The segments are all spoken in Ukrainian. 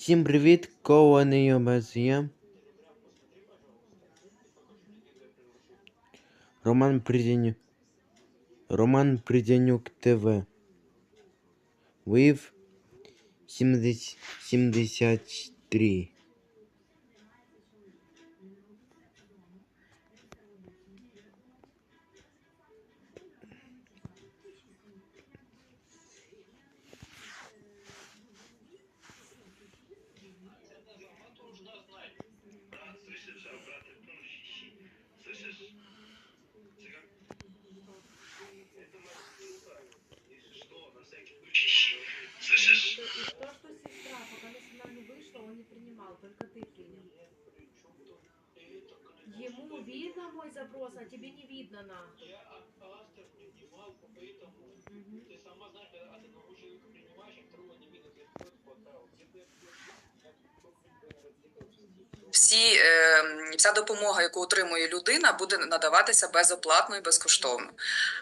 Всім привіт, кований обез я. Роман Придянюк. Роман Придянюк ТВ. Вив 70, 73. не принимал, только ты принял. Ему видно мой запрос, а тебе не видно на. Я от принимал, поэтому ты сама знаешь, когда одного человека принимаешь, а второго не видно, я просто подал. Где ты всі, е, вся допомога, яку отримує людина, буде надаватися безоплатно і безкоштовно.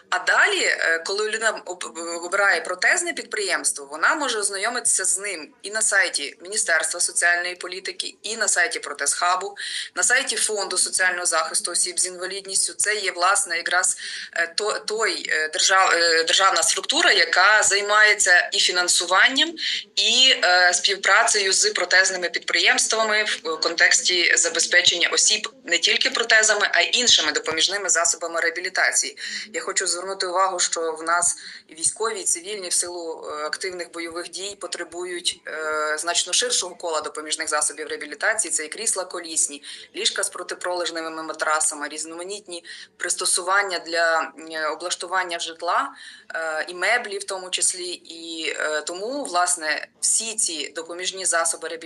А далі, е, коли людина об- обирає протезне підприємство, вона може ознайомитися з ним і на сайті Міністерства соціальної політики, і на сайті Протезхабу, на сайті Фонду соціального захисту осіб з інвалідністю. Це є власне якраз е, то- той е, держав, державна структура, яка займається і фінансуванням, і співпрацею з протезними підприємствами в контексті забезпечення осіб не тільки протезами, а й іншими допоміжними засобами реабілітації. Я хочу звернути увагу, що в нас військові, і цивільні в силу е, активних бойових дій потребують е, значно ширшого кола допоміжних засобів реабілітації. Це і крісла колісні, ліжка з протипролежневими матрасами, різноманітні пристосування для е, облаштування житла е, і меблі, в тому числі. І е, тому, власне, всі ці допоміжні засоби реабілітації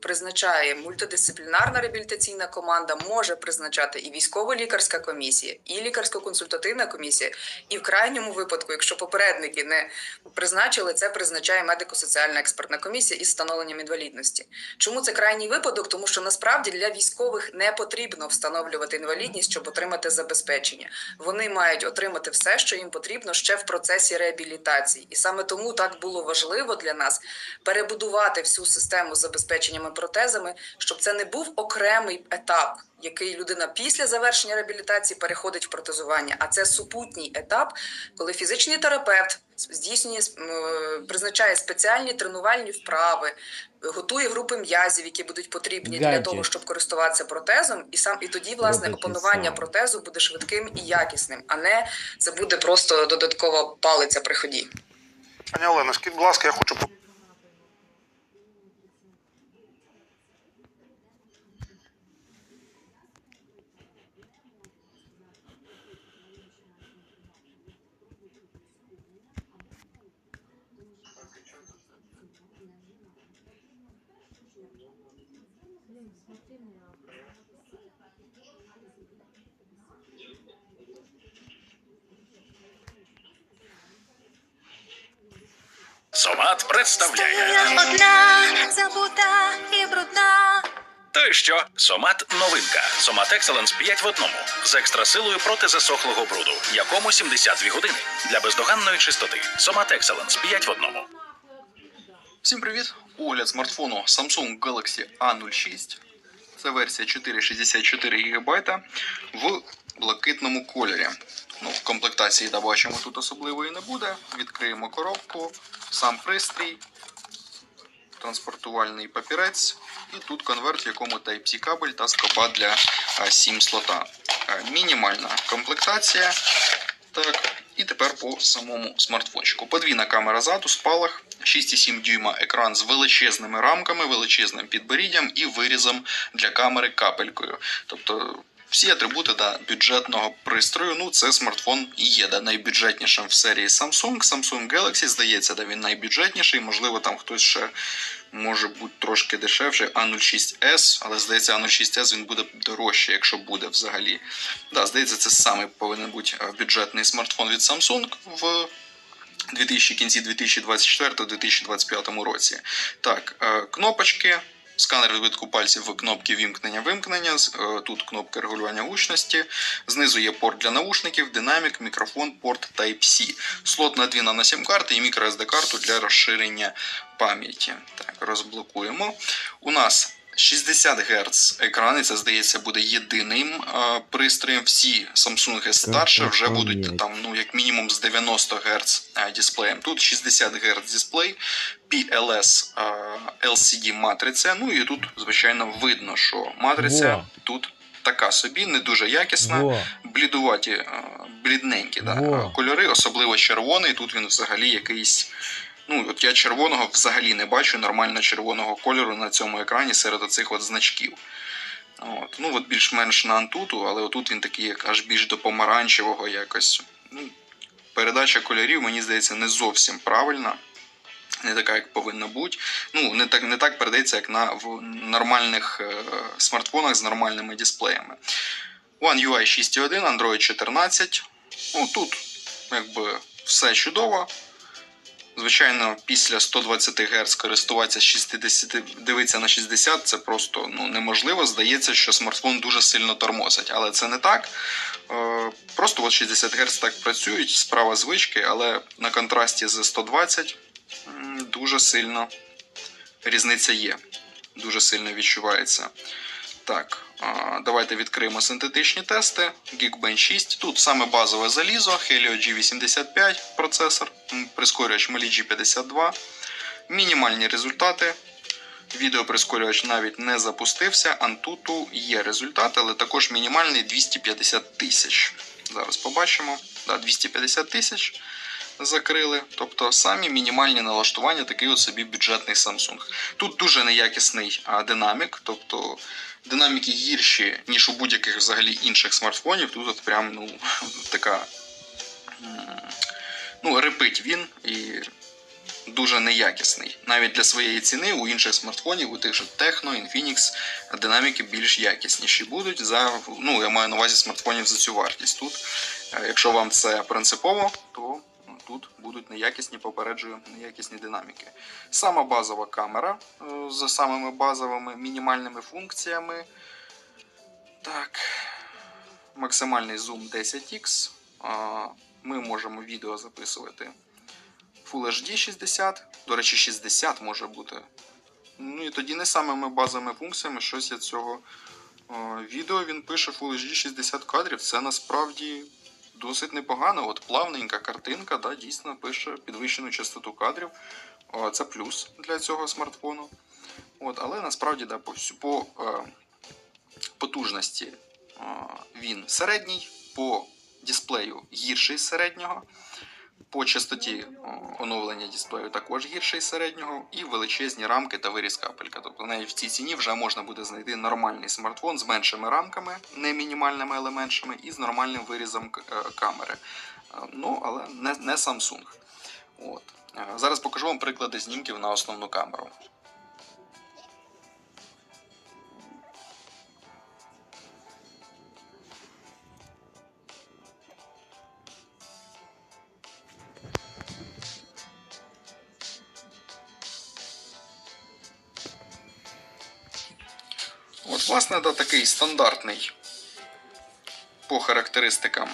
призначає мультидисциплінарна реабілітаційна команда, може призначати і військово-лікарська комісія, і лікарсько-консультативна комісія. І в крайньому випадку, якщо попередники не призначили, це призначає медико-соціальна експертна комісія із встановленням інвалідності. Чому це крайній випадок? Тому що насправді для військових не потрібно встановлювати інвалідність, щоб отримати забезпечення. Вони мають отримати все, що їм потрібно ще в процесі реабілітації. І саме тому так було важливо для нас перебудувати всю систему з забезпеченнями протезами, щоб це не був окремий етап. Який людина після завершення реабілітації переходить в протезування, а це супутній етап, коли фізичний терапевт здійснює призначає спеціальні тренувальні вправи, готує групи м'язів, які будуть потрібні для того, щоб користуватися протезом, і сам і тоді власне опанування сам. протезу буде швидким і якісним, а не це буде просто додаткова палиця при ході. Пані Олена, скажіть, будь ласка, я хочу Сомат представляє. Одна, забута і брудна. То й що? Сомат новинка. Сомат Екселенс 5 в одному. З екстрасилою проти засохлого бруду, якому 72 години. Для бездоганної чистоти. Сомат Екселенс 5 в одному. Всім привіт! Огляд смартфону Samsung Galaxy A06. Це версія 464 ГБ в блакитному кольорі. Ну, в комплектації, да, бачимо, тут особливої не буде. Відкриємо коробку, сам пристрій, транспортувальний папірець. І тут конверт, в якому Type-C кабель та скоба для 7 слота. Мінімальна комплектація. Так, і тепер по самому смартфончику. Подвійна камера ззаду, спалах, 6,7 дюйма екран з величезними рамками, величезним підборіддям і вирізом для камери капелькою. Тобто всі атрибути да, бюджетного пристрою. Ну, це смартфон є да, найбюджетнішим в серії Samsung. Samsung Galaxy, здається, да, він найбюджетніший. Можливо, там хтось ще може бути трошки дешевший. A06s, але здається, A06s він буде дорожче, якщо буде взагалі. Да, здається, це саме повинен бути е, бюджетний смартфон від Samsung в 2000, кінці 2024-2025 році. Так, е, кнопочки, сканер відбитку пальців в кнопки вімкнення вимкнення. е, Тут кнопка регулювання гучності. Знизу є порт для наушників, динамік, мікрофон, порт Type-C. Слот на 2 на 7 карти і microSD карту для розширення пам'яті. Так, розблокуємо. У нас 60 Гц екран, і це здається буде єдиним е, пристроєм. Всі Samsung старше вже будуть там, ну як мінімум з 90 Гц е, дисплеєм. Тут 60 Гц дисплей, PLS е, LCD матриця. Ну і тут, звичайно, видно, що матриця Во. тут така собі, не дуже якісна Во. блідуваті, е, блідненькі да, Во. е, кольори, особливо червоний. Тут він взагалі якийсь. Ну, от я червоного взагалі не бачу нормально червоного кольору на цьому екрані серед оцих от значків. От. Ну, от більш-менш на антуту, але отут він такий як аж більш до помаранчевого якось. Ну, передача кольорів, мені здається, не зовсім правильна. Не така, як повинна бути. Ну, не так, не так передається, як на в нормальних е, смартфонах з нормальними дисплеями. One UI 6.1, Android 14. Ну, тут якби все чудово. Звичайно, після 120 Гц користуватися 60, дивитися на 60 це просто ну, неможливо. Здається, що смартфон дуже сильно тормозить, але це не так. Е, Просто от 60 Гц так працюють, справа звички, але на контрасті з 120 дуже сильно різниця є. Дуже сильно відчувається. Так, давайте відкриємо синтетичні тести. Geekbench 6. Тут саме базове залізо, Helio G85 процесор, прискорювач Mali G52. Мінімальні результати. Відеоприскорювач навіть не запустився. Антуту є результати, але також мінімальний 250 тисяч. Зараз побачимо. Да, 250 тисяч закрили. Тобто самі мінімальні налаштування, такий от собі бюджетний Samsung. Тут дуже неякісний а, динамік, тобто динаміки гірші, ніж у будь-яких взагалі інших смартфонів. Тут от прям ну, така. Ну, репить він і дуже неякісний. Навіть для своєї ціни у інших смартфонів, у тих же Techno, Infinix, динаміки більш якісніші будуть за, ну, я маю на увазі смартфонів за цю вартість. Тут, е, якщо вам це принципово, то тут будуть неякісні, попереджую, неякісні динаміки. Сама базова камера е, з самими базовими мінімальними функціями. Так. Максимальний зум 10х. А, Ми можемо відео записувати Full HD 60. До речі, 60 може бути. Ну і тоді не самими базовими функціями щось я цього е, відео він пише Full HD 60 кадрів. Це насправді досить непогано. От плавненька картинка, да, дійсно пише підвищену частоту кадрів. Це плюс для цього смартфону. От, але насправді да, по, по е, потужності він середній, по дисплею гірший середнього. По частоті оновлення дисплею також гірше середнього, і величезні рамки та виріз капелька. Тобто навіть в цій ціні вже можна буде знайти нормальний смартфон з меншими рамками, не мінімальними, але меншими, і з нормальним вирізом е, камери. Е, Ну, але не, не Samsung. От. Е, Зараз покажу вам приклади знімків на основну камеру. От, власне, да, такий стандартний по характеристикам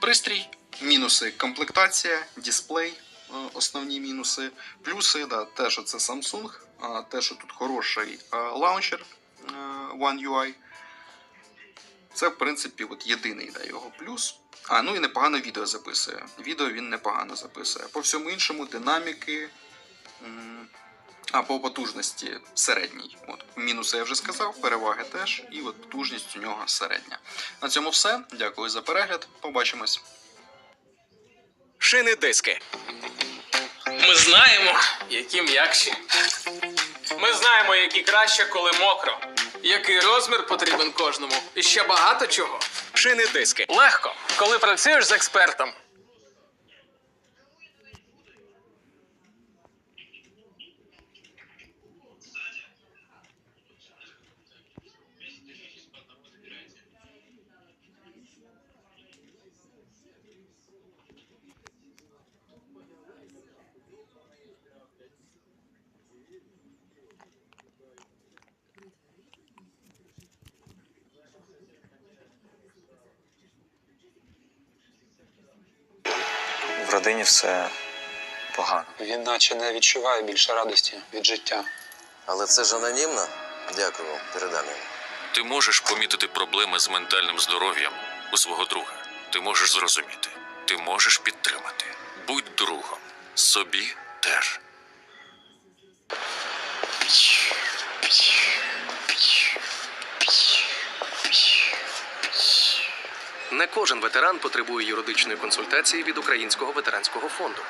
пристрій. Мінуси комплектація, дисплей, е, основні мінуси. Плюси, да, те, що це Samsung, те, що тут хороший е, лаунчер е, One UI. Це, в принципі, от єдиний да, його плюс. А, ну і непогано відео записує. Відео він непогано записує. По всьому іншому, динаміки. А по потужності середній. От, мінуси я вже сказав, переваги теж, і от потужність у нього середня. На цьому все. Дякую за перегляд. Побачимось. Шини диски. Ми знаємо, які м'якші. Ми знаємо, які краще, коли мокро. Який розмір потрібен кожному. І ще багато чого. Шини диски. Легко, коли працюєш з експертом. Родині все погано. Він наче не відчуває більше радості від життя. Але це ж анонімно. Дякую, передам йому. Ти можеш помітити проблеми з ментальним здоров'ям у свого друга. Ти можеш зрозуміти. Ти можеш підтримати. Будь другом. Собі теж. Не кожен ветеран потребує юридичної консультації від Українського ветеранського фонду.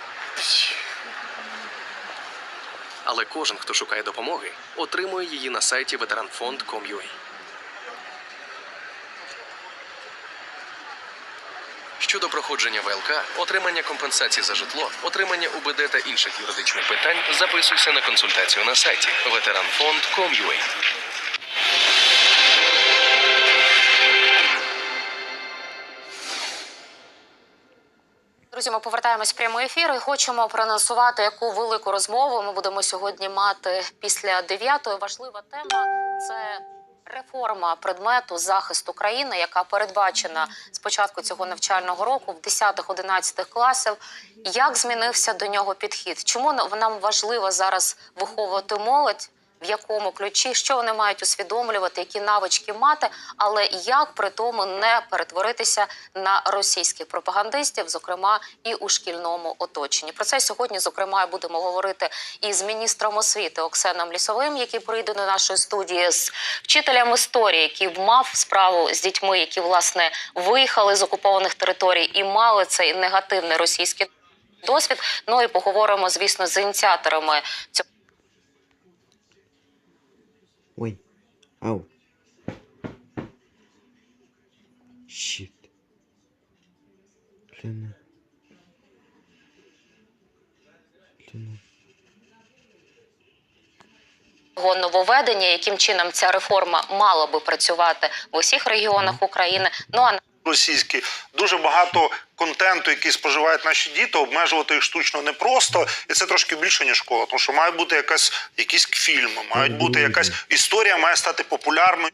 Але кожен, хто шукає допомоги, отримує її на сайті veteranfond.com.ua. Щодо проходження ВЛК, отримання компенсації за житло, отримання УБД та інших юридичних питань, записуйся на консультацію на сайті veteranfond.com.ua. повертаємось в прямий ефір і хочемо проанонсувати, яку велику розмову ми будемо сьогодні мати після дев'ятої. Важлива тема це реформа предмету захисту країни, яка передбачена з початку цього навчального року в 10-11 класів. Як змінився до нього підхід? Чому нам важливо зараз виховувати молодь? В якому ключі, що вони мають усвідомлювати, які навички мати, але як при тому не перетворитися на російських пропагандистів, зокрема і у шкільному оточенні. Про це сьогодні, зокрема, будемо говорити із міністром освіти Оксеном Лісовим, який прийде до нашої студії з вчителем історії, який мав справу з дітьми, які власне виїхали з окупованих територій і мали цей негативний російський досвід. Ну і поговоримо, звісно, з ініціаторами цього. Ау. Щит. Блін. Його нововведення, яким чином ця реформа мала би працювати в усіх регіонах України. Ну а Російські дуже багато контенту, який споживають наші діти, обмежувати їх штучно непросто, і це трошки більше ніж школа. Тому що має бути якась якісь фільми, мають бути якась історія, має стати популярною.